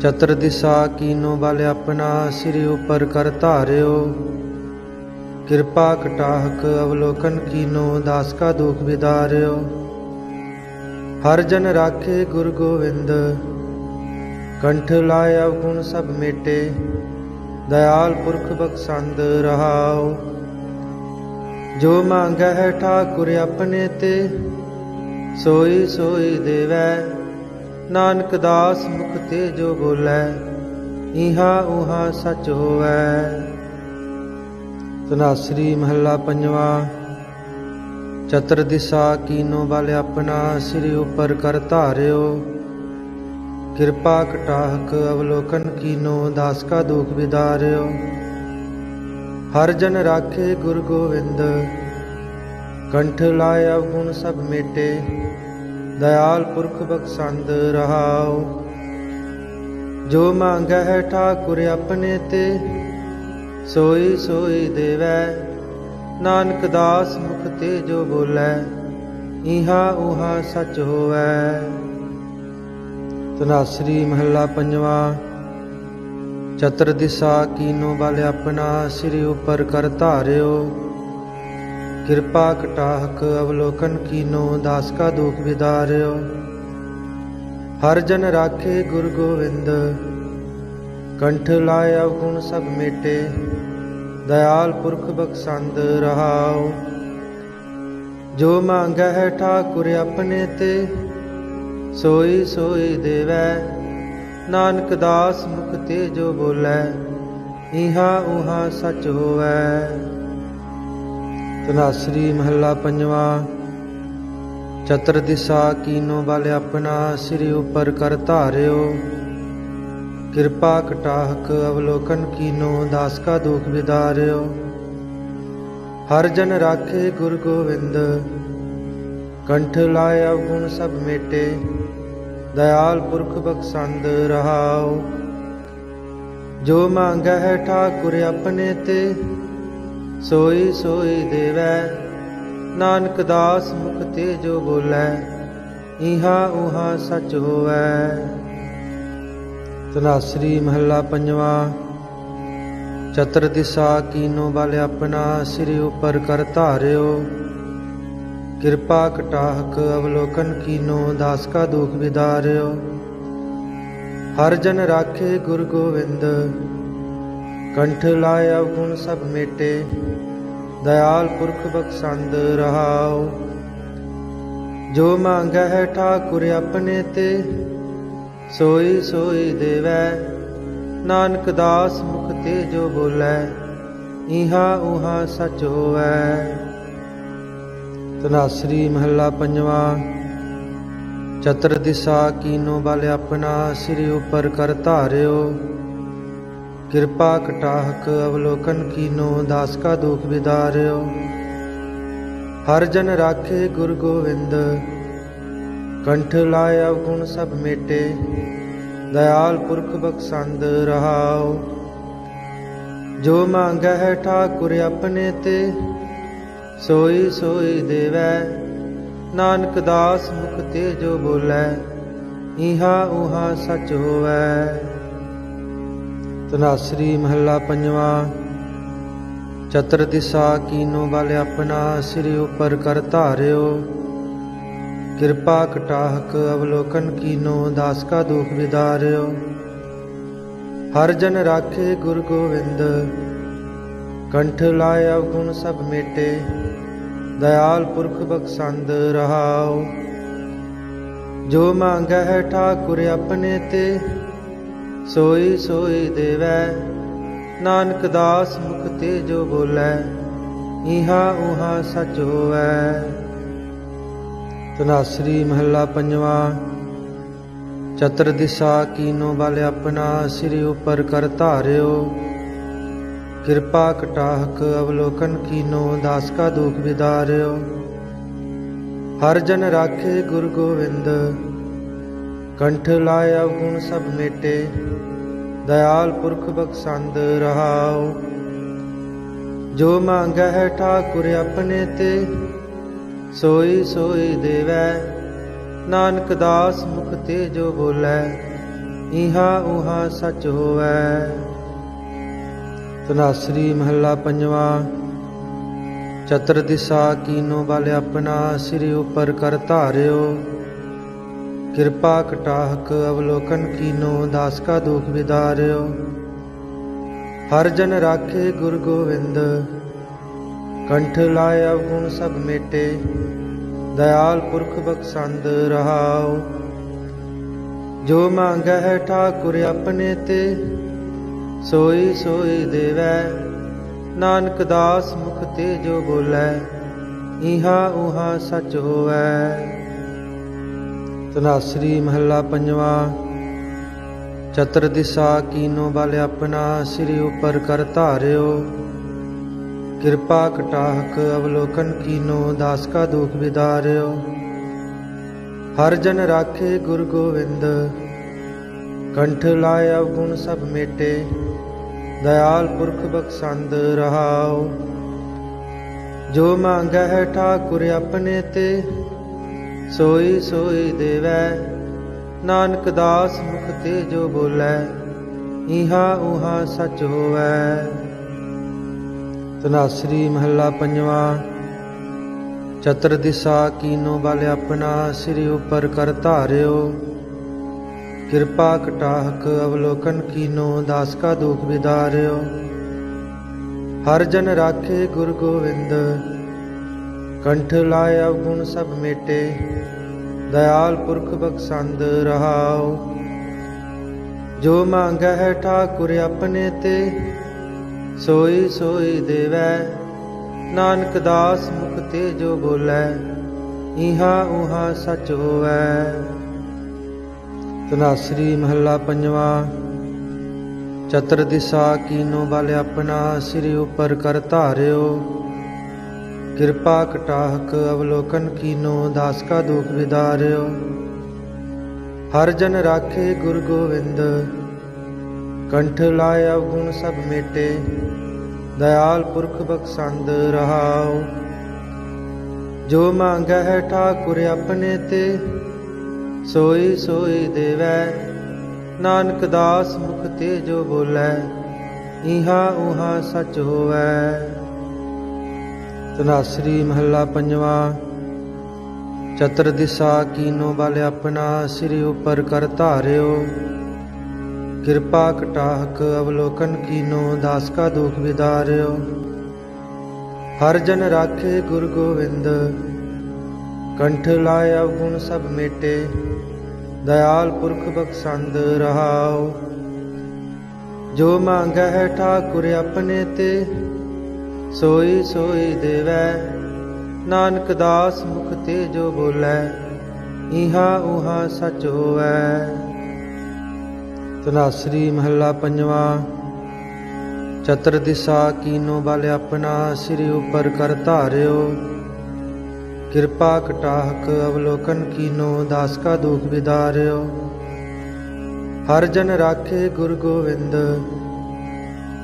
ਚਤਰ ਦਿਸਾ ਕੀਨੋ ਬਲ ਆਪਣਾ ਸਿਰ ਉਪਰ ਕਰ ਧਾਰਿਓ। ਕਿਰਪਾ ਕਟਾਹਕ ਅਵਲੋਕਨ ਕੀਨੋ, ਦਾਸ ਕਾ ਦੁਖ ਵਿਦਾਰਿਓ ਹਰ ਜਨ ਰਾਖੇ ਗੁਰ ਗੋਵਿੰਦ, ਕੰਠ ਲਾਇ ਅਵਗੁਣ ਸਭ ਮੇਟੇ। ਦਇਆਲ ਪੁਰਖ ਬਖਸ਼ੰਦ ਰਹਾਉ। ਜੋ ਮੰਗੈ ਹੈ ਠਾਕੁਰ ਆਪਣੇ ਤੇ, ਸੋਈ ਸੋਈ ਦੇਵੈ। ਨਾਨਕ ਦਾਸ ਮੁਖ ਤੇ ਜੋ ਬੋਲੇ, ਇਹਾ ਉਹਾ ਸਚ ਹੋਵੈ। ਤਨਾਸਰੀ ਮਹੱਲਾ ਪੰਜਵਾ ਚਤਰ ਦਿਸਾ ਕੀਨੋ ਬਲ ਆਪਣਾ ਸਿਰ ਉਪਰ ਕਰ ਧਾਰਿਓ। ਕਿਰਪਾ ਕਟਾਹਕ ਅਵਲੋਕਨ ਕੀਨੋ ਦਾਸ ਕਾ ਦੁਖ ਵਿਦਾਰਿਓ। ਹਰ ਜਨ ਰਾਖੇ ਗੁਰ ਗੋਵਿੰਦ, ਕੰਠ ਲਾਇ ਅਵਗੁਣ ਸਭ ਮੇਟੇ। ਦਇਆਲ ਪੁਰਖ ਬਖਸ਼ੰਦ ਰਹਾਉ। ਜੋ ਮੰਗੈ ਹੈ ਠਾਕੁਰ ਆਪਣੇ ਤੇ, ਸੋਈ ਸੋਈ ਦੇਵੈ। ਨਾਨਕ ਦਾਸ ਮੁਖ ਤੇ ਜੋ ਬੋਲੇ, ਇਹਾ ਉਹਾ ਸਚ ਹੋਵੈ। ਤਨਾਸਰੀ ਮਹੱਲਾ ਪੰਜਵਾ ਚਤਰ ਦਿਸਾ ਕੀਨੋ ਬਲ ਆਪਣਾ ਸਿਰ ਉਪਰ ਕਰ ਧਾਰਿਓ। ਕਿਰਪਾ ਕਟਾਹਕ ਅਵਲੋਕਨ ਕੀਨੋ, ਦਾਸ ਕਾ ਦੁਖ ਵਿਦਾਰਿਓ। ਹਰ ਜਨ ਰਾਖੇ ਗੁਰ ਗੋਵਿੰਦ, ਕੰਠ ਲਾਇ ਅਵਗੁਣ ਸਭ ਮੇਟੇ, ਦਇਆਲ ਪੁਰਖ ਬਖਸ਼ੰਦ ਰਹਾਉ ਜੋ ਮੰਗੈ ਹੈ ਠਾਕੁਰ ਆਪਣੇ ਤੇ, ਸੋਈ ਸੋਈ ਦੇਵੈ। ਨਾਨਕ ਦਾਸ ਮੁਖ ਤੇ ਜੋ ਬੋਲੇ, ਇਹਾ ਉਹਾ ਸਚ ਹੋਵੈ। ਤਨਾਸਰੀ ਮਹੱਲਾ ਪੰਜਵਾ। ਚਤਰ ਦਿਸਾ ਕੀਨੋ ਬਲ ਆਪਣਾ ਸਿਰ ਉਪਰ ਕਰ ਧਾਰਿਓ। ਕਿਰਪਾ ਕਟਾਹਕ ਅਵਲੋਕਨ ਕੀਨੋ ਦਾਸ ਕਾ ਦੁਖ ਵਿਦਾਰਿਓ। ਹਰ ਜਨ ਰਾਖੇ ਗੁਰ ਗੋਵਿੰਦ, ਕੰਠ ਲਾਇ ਅਵਗੁਣ ਸਭ ਮੇਟੇ, ਦਇਆਲ ਪੁਰਖ ਬਖਸ਼ੰਦ ਰਹਾਓ। ਜੋ ਮੰਗੈ ਹੈ ਠਾਕੁਰ ਆਪਣੇ ਤੇ ਸੋਈ ਸੋਈ ਦੇਵੈ। ਨਾਨਕ ਦਾਸ ਮੁਖ ਤੇ ਜੋ ਬੋਲੇ, ਇਹਾ ਉਹਾ ਸਚ ਹੋਵੈ। ਤਨਾਸਰੀ ਮਹੱਲਾ ਪੰਜਵਾ, ਚਤਰ ਦਿਸਾ ਕੀਨੋ ਬਲ ਆਪਣਾ ਸਿਰ ਉਪਰ ਕਰ ਧਾਰਿਓ। ਕਿਰਪਾ ਕਟਾਹਕ ਅਵਲੋਕਨ ਕੀਨੋ ਦਾਸ ਕਾ ਦੁਖ ਵਿਦਾਰਿਓ। ਹਰ ਜਨ ਰਾਖੇ ਗੁਰ ਗੋਵਿੰਦ ਕੰਠ ਲਾਇ ਅਵਗੁਣ ਸਭ ਮੇਟੇ, ਦਇਆਲ ਪੁਰਖ ਬਖਸ਼ੰਦ ਰਹਾਉ। ਜੋ ਮੰਗੈ ਹੈ ਠਾਕੁਰ ਆਪਣੇ ਤੇ, ਸੋਈ ਸੋਈ ਦੇਵੈ। ਨਾਨਕ ਦਾਸ ਮੁਖ ਤੇ ਜੋ ਬੋਲੇ, ਇਹਾ ਉਹਾ ਸਚ ਹੋਵੈ। ਤਨਾਸਰੀ ਮਹੱਲਾ ਪੰਜਵਾ ਚਤਰ ਦਿਸਾ ਕੀਨੋ ਬਲ ਆਪਣਾ ਸਿਰ ਉਪਰ ਕਰ ਧਾਰਿਓ। ਕਿਰਪਾ ਕਟਾਹਕ ਅਵਲੋਕਨ ਕੀਨੋ, ਦਾਸ ਕਾ ਦੁਖ ਵਿਦਾਰਿਓ ਹਰ ਜਨ ਰਾਖੇ ਗੁਰ ਗੋਵਿੰਦ, ਕੰਠ ਲਾਇ ਅਵਗੁਣ ਸਭ ਮੇਟੇ। ਦਇਆਲ ਪੁਰਖ ਬਖਸ਼ੰਦ ਰਹਾਓ ਜੋ ਮੰਗੈ ਹੈ ਠਾਕੁਰ ਆਪਣੇ ਤੇ, ਸੋਈ ਸੋਈ ਦੇਵੈ। ਨਾਨਕ ਦਾਸ ਮੁਖ ਤੇ ਜੋ ਬੋਲੇ, ਇਹਾ ਉਹਾ ਸਚ ਹੋਵੈ। ਤਨਾਸਰੀ ਮਹੱਲਾ ਪੰਜਵਾ। ਚਤਰ ਦਿਸਾ ਕੀਨੋ ਬਲ ਆਪਣਾ ਸਿਰ ਉਪਰ ਕਰ ਧਾਰਿਓ। ਕਿਰਪਾ ਕਟਾਹਕ ਅਵਲੋਕਨ ਕੀਨੋ ਦਾਸ ਕਾ ਦੁਖ ਵਿਦਾਰਿਓ। ਹਰ ਜਨ ਰਾਖੇ ਗੁਰ ਗੋਵਿੰਦ, ਕੰਠ ਲਾਇ ਅਵਗੁਣ ਸਭ ਮੇਟੇ। ਦਇਆਲ ਪੁਰਖ ਬਖਸ਼ੰਦ ਰਹਾਉ ਜੋ ਮੰਗੈ ਹੈ ਠਾਕੁਰ ਆਪਣੇ ਤੇ ਸੋਈ ਸੋਈ ਦੇਵੈ। ਨਾਨਕ ਦਾਸ ਮੁਖ ਤੇ ਜੋ ਬੋਲੇ, ਇਹਾ ਉਹਾ ਸਚ ਹੋਵੈ। ਤਨਾਸਰੀ ਮਹੱਲਾ ਪੰਜਵਾ, ਚਤਰ ਦਿਸਾ ਕੀਨੋ ਬਲ ਆਪਣਾ ਸਿਰ ਉਪਰ ਕਰ ਧਾਰਿਓ। ਕਿਰਪਾ ਕਟਾਹਕ ਅਵਲੋਕਨ ਕੀਨੋ ਦਾਸ ਕਾ ਦੁਖ ਵਿਦਾਰਿਓ। ਹਰ ਜਨ ਰਾਖੇ ਗੁਰ ਗੋਵਿੰਦ ਕੰਠ ਲਾਇ ਅਵਗੁਣ ਸਭ ਮੇਟੇ, ਦਇਆਲ ਪੁਰਖ ਬਖਸ਼ੰਦ ਰਹਾਉ। ਜੋ ਮੰਗੈ ਹੈ ਠਾਕੁਰ ਆਪਣੇ ਤੇ, ਸੋਈ ਸੋਈ ਦੇਵੈ। ਨਾਨਕ ਦਾਸ ਮੁਖ ਤੇ ਜੋ ਬੋਲੇ, ਇਹਾ ਉਹਾ ਸਚ ਹੋਵੈ। ਤਨਾਸਰੀ ਮਹੱਲਾ ਪੰਜਵਾ ਚਤਰ ਦਿਸਾ ਕੀਨੋ ਬਲ ਆਪਣਾ ਸਿਰ ਉਪਰ ਕਰ ਧਾਰਿਓ। ਕਿਰਪਾ ਕਟਾਹਕ ਅਵਲੋਕਨ ਕੀਨੋ, ਦਾਸ ਕਾ ਦੁਖ ਵਿਦਾਰਿਓ ਹਰ ਜਨ ਰਾਖੇ ਗੁਰ ਗੋਵਿੰਦ, ਕੰਠ ਲਾਇ ਅਵਗੁਣ ਸਭ ਮੇਟੇ, ਦਇਆਲ ਪੁਰਖ ਬਖਸ਼ੰਦ ਰਹਾਉ। ਜੋ ਮੰਗਹਿ ਠਾਕੁਰ ਆਪਣੇ ਤੇ, ਸੋਈ ਸੋਈ ਦੇਵੈ। ਨਾਨਕ ਦਾਸ ਮੁਖ ਤੇ ਜੋ ਬੋਲੇ, ਇਹਾ ਉਹਾ ਸਚ ਹੋਵੈ। ਤਨਾਸਰੀ ਮਹੱਲਾ ਪੰਜਵਾ। ਚਤਰ ਦਿਸਾ ਕੀਨੋ ਬਲ ਆਪਣਾ ਸਿਰ ਉਪਰ ਕਰ ਧਾਰਿਓ। ਕਿਰਪਾ ਕਟਾਹਕ ਅਵਲੋਕਨ ਕੀਨੋ ਦਾਸ ਕਾ ਦੁਖ ਵਿਦਾਰਿਓ। ਹਰ ਜਨ ਰਾਖੇ ਗੁਰ ਗੋਵਿੰਦ, ਕੰਠ ਲਾਇ ਅਵਗੁਣ ਸਭ ਮੇਟੇ, ਦਇਆਲ ਪੁਰਖ ਬਖਸ਼ੰਦ ਰਹਾਓ। ਜੋ ਮੰਗਹਿ ਠਾਕੁਰ ਆਪਣੇ ਤੇ ਸੋਈ ਸੋਈ ਦੇਵੈ, ਨਾਨਕ ਦਾਸ ਮੁਖ ਤੇ ਜੋ ਬੋਲੇ, ਇਹਾ ਉਹਾ ਸਚ ਹੋਵੈ। ਤਨਾਸਰੀ ਮਹੱਲਾ ਪੰਜਵਾ, ਚਤਰ ਦਿਸਾ ਕੀਨੋ ਬਲ ਆਪਣਾ ਸਿਰ ਉਪਰ ਕਰ ਧਾਰਿਓ। ਕਿਰਪਾ ਕਟਾਹਕ ਅਵਲੋਕਨ ਕੀਨੋ ਦਾਸ ਕਾ ਦੁਖ ਵਿਦਾਰਿਓ। ਹਰ ਜਨ ਰਾਖੇ ਗੁਰ ਗੋਵਿੰਦ ਕੰਠ ਲਾਇ ਅਵਗੁਣ ਸਭ ਮੇਟੇ, ਦਇਆਲ ਪੁਰਖ ਬਖਸ਼ੰਦ ਰਹਾਉ। ਜੋ ਮੰਗਹਿ ਠਾਕੁਰ ਆਪਣੇ ਤੇ, ਸੋਈ ਸੋਈ ਦੇਵੈ। ਨਾਨਕ ਦਾਸ ਮੁਖ ਤੇ ਜੋ ਬੋਲੇ, ਇਹਾ ਉਹਾ ਸਚ ਹੋਵੈ। ਤਨਾਸਰੀ ਮਹੱਲਾ ਪੰਜਵਾ ਚਤਰ ਦਿਸਾ ਕੀਨੋ ਬਲ ਆਪਣਾ ਸਿਰ ਉਪਰ ਕਰ ਧਾਰਿਓ। ਕਿਰਪਾ ਕਟਾਹਕ ਅਵਲੋਕਨ ਕੀਨੋ, ਦਾਸ ਕਾ ਦੁਖ ਵਿਦਾਰਿਓ। ਹਰ ਜਨ ਰਾਖੇ ਗੁਰ ਗੋਵਿੰਦ, ਕੰਠ ਲਾਇ ਅਵਗੁਣ ਸਭ ਮੇਟੇ, ਦਇਆਲ ਪੁਰਖ ਬਖਸ਼ੰਦ ਰਹਾਉ। ਜੋ ਮੰਗਹਿ ਠਾਕੁਰ ਆਪਣੇ ਤੇ, ਸੋਈ ਸੋਈ ਦੇਵੈ। ਨਾਨਕ ਦਾਸ ਮੁਖ ਤੇ ਜੋ ਬੋਲੇ, ਇਹਾ ਉਹਾ ਸਚ ਹੋਵੈ। ਤਨਾਸਰੀ ਮਹੱਲਾ ਪੰਜਵਾਂ। ਚਤਰ ਦਿਸਾ ਕੀਨੋ ਬਲ ਆਪਣਾ ਸਿਰ ਉਪਰ ਕਰ ਧਾਰਿਓ। ਕਿਰਪਾ ਕਟਾਹਕ ਅਵਲੋਕਨ ਕੀਨੋ ਦਾਸ ਕਾ ਦੁਖ ਵਿਦਾਰਿਓ। ਹਰ ਜਨ ਰਾਖੇ ਗੁਰ ਗੋਵਿੰਦ, ਕੰਠ ਲਾਇ ਅਵਗੁਣ ਸਭ ਮੇਟੇ, ਦਇਆਲ ਪੁਰਖ ਬਖਸ਼ੰਦ ਰਹਾਉ ਜੋ ਮੰਗਹਿ ਠਾਕੁਰ ਆਪਣੇ ਤੇ ਸੋਈ ਸੋਈ ਦੇਵੈ। ਨਾਨਕ ਦਾਸ ਮੁਖ ਤੇ ਜੋ ਬੋਲੇ, ਇਹਾ ਉਹਾ ਸਚ ਹੋਵੈ। ਤਨਾਸਰੀ ਮਹੱਲਾ ਪੰਜਵਾ, ਚਤਰ ਦਿਸਾ ਕੀਨੋ ਬਲ ਆਪਣਾ, ਸਿਰ ਉਪਰ ਕਰ ਧਾਰਿਓ। ਕਿਰਪਾ ਕਟਾਹਕ ਅਵਲੋਕਨ ਕੀਨੋ, ਦਾਸ ਕਾ ਦੁਖ ਵਿਦਾਰਿਓ। ਹਰ ਜਨ ਰਾਖੇ ਗੁਰ ਗੋਵਿੰਦ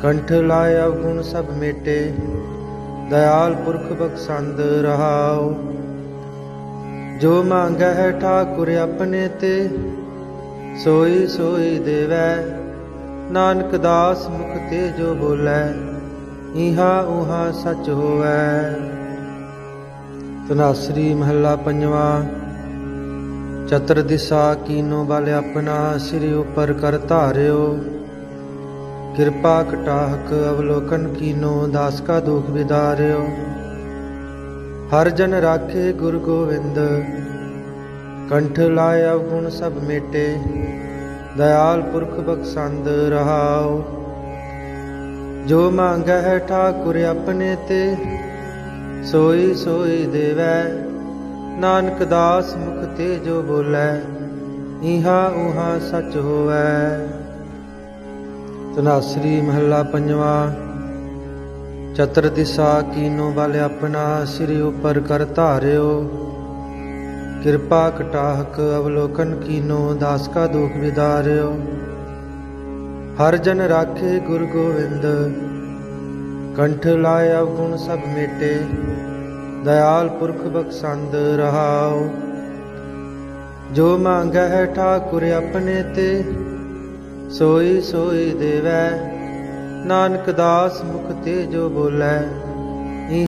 ਕੰਠ ਲਾਇ ਅਵਗੁਣ ਸਭ ਮੇਟੇ, ਦਇਆਲ ਪੁਰਖ ਬਖਸ਼ੰਦ ਰਹਾਉ। ਜੋ ਮੰਗਹਿ ਠਾਕੁਰ ਆਪਣੇ ਤੇ, ਸੋਈ ਸੋਈ ਦੇਵੈ। ਨਾਨਕ ਦਾਸ ਮੁਖ ਤੇ ਜੋ ਬੋਲੇ, ਇਹਾ ਉਹਾ ਸਚ ਹੋਵੈ। ਤਨਾਸਰੀ ਮਹੱਲਾ ਪੰਜਵਾ ਚਤਰ ਦਿਸਾ ਕੀਨੋ ਬਲ ਆਪਣਾ ਸਿਰ ਉਪਰ ਕਰ ਧਾਰਿਓ। ਕਿਰਪਾ ਕਟਾਹਕ ਅਵਲੋਕਨ ਕੀਨੋ, ਦਾਸ ਕਾ ਦੁਖ ਵਿਦਾਰਿਓ ਹਰ ਜਨ ਰਾਖੇ ਗੁਰ ਗੋਵਿੰਦ, ਕੰਠ ਲਾਇ ਅਵਗੁਣ ਸਭ ਮੇਟੇ, ਦਇਆਲ ਪੁਰਖ ਬਖਸ਼ੰਦ ਰਹਾਓ ਜੋ ਮੰਗਹਿ ਠਾਕੁਰ ਆਪਣੇ ਤੇ, ਸੋਈ ਸੋਈ ਦੇਵੈ। ਨਾਨਕ ਦਾਸ ਮੁਖ ਤੇ ਜੋ ਬੋਲੇ, ਇਹਾ ਉਹਾ ਸਚ ਹੋਵੈ। ਤਨਾਸਰੀ ਮਹੱਲਾ ਪੰਜਵਾਂ। ਚਤਰ ਦਿਸਾ ਕੀਨੋ ਬਲ ਆਪਣਾ, ਸਿਰ ਉਪਰ ਕਰ ਧਾਰਿਓ। ਕਿਰਪਾ ਕਟਾਹਕ ਅਵਲੋਕਨ ਕੀਨੋ, ਦਾਸ ਕਾ ਦੁਖ ਵਿਦਾਰਿਓ। ਹਰ ਜਨ ਰਾਖੇ ਗੁਰ ਗੋਵਿੰਦ, ਕੰਠ ਲਾਇ ਅਵਗੁਣ ਸਭ ਮੇਟੇ। ਦਇਆਲ ਪੁਰਖ ਬਖਸ਼ੰਦ ਰਹਾਓ। ਜੋ ਮੰਗਹਿ ਠਾਕੁਰ ਆਪਣੇ ਤੇ ਸੋਈ ਸੋਈ ਦੇਵੈ। ਨਾਨਕ ਦਾਸ ਮੁਖ ਤੇ ਜੋ ਬੋਲੇ।